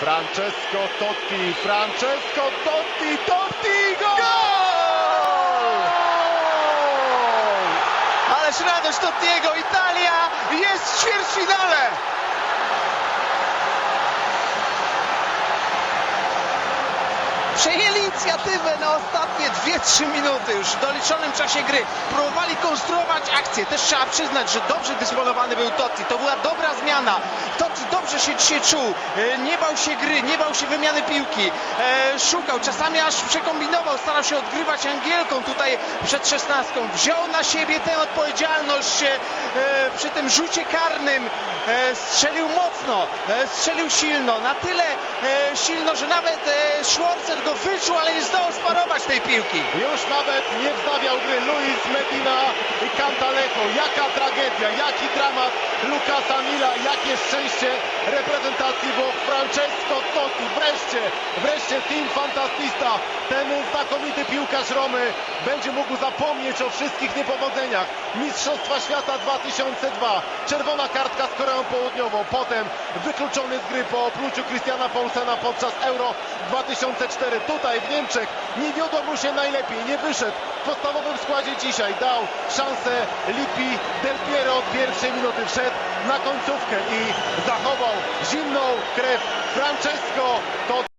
Francesco Totti, Francesco Totti, Totti, gol! Ależ radość Tottiego, Italia jest w ćwierćfinale! Przejęli inicjatywę na ostatnie 2-3 minuty już w doliczonym czasie gry. Próbowali konstruować akcję. Też trzeba przyznać, że dobrze dysponowany był Totti. To była dobra zmiana. Totti dobrze się dzisiaj czuł. E, Nie bał się gry, nie bał się wymiany piłki. E, Szukał, czasami aż przekombinował. Starał się odgrywać Angielką tutaj przed szesnastką. Wziął na siebie tę odpowiedzialność e, przy tym rzucie karnym. Strzelił mocno, strzelił silno. Na tyle silno, że nawet Schwarzer go wyczuł, ale nie zdołał sparować tej piłki. Już nawet nie wznawiał gry Luis Medina i Cantalejo. Jaka tragedia, jaki dramat Lukasa Mila, jakie szczęście reprezentacji Włoch. Francesco Totti, wreszcie, wreszcie Team Fantastista, ten znakomity piłkarz Romy będzie mógł zapomnieć o wszystkich niepowodzeniach. Mistrzostwa Świata 2002, czerwona kartka z Koreą Południową, potem wykluczony z gry po opluciu Christiana Paulsena podczas Euro 2004. Tutaj w Niemczech nie wiodło mu się najlepiej, nie wyszedł w podstawowym składzie dzisiaj. Dał szansę Lippi Del Piero od pierwszej minuty, wszedł na końcówkę i zachował zimną krew Francesco Totti.